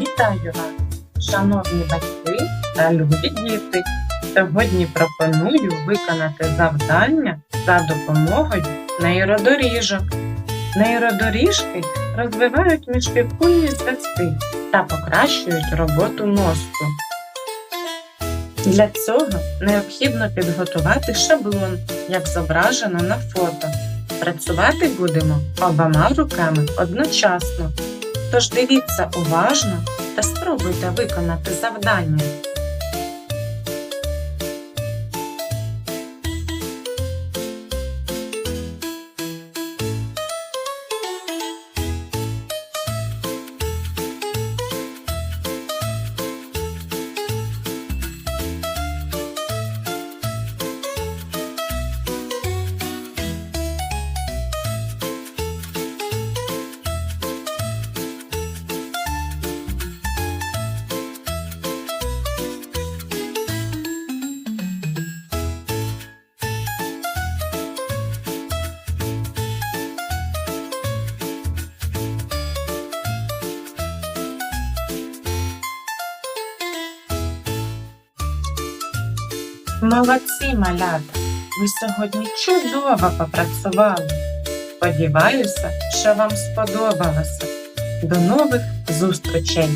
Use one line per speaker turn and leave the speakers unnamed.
Вітаю вас, шановні батьки та любі діти. Сьогодні пропоную виконати завдання за допомогою нейродоріжок. Нейродоріжки розвивають міжпівкульні зв'язки та покращують роботу мозку. Для цього необхідно підготувати шаблон, як зображено на фото. Працювати будемо обома руками одночасно. Тож дивіться уважно та спробуйте виконати завдання. Молодці, малята! Ви сьогодні чудово попрацювали. Сподіваюся, що вам сподобалося. До нових зустрічей!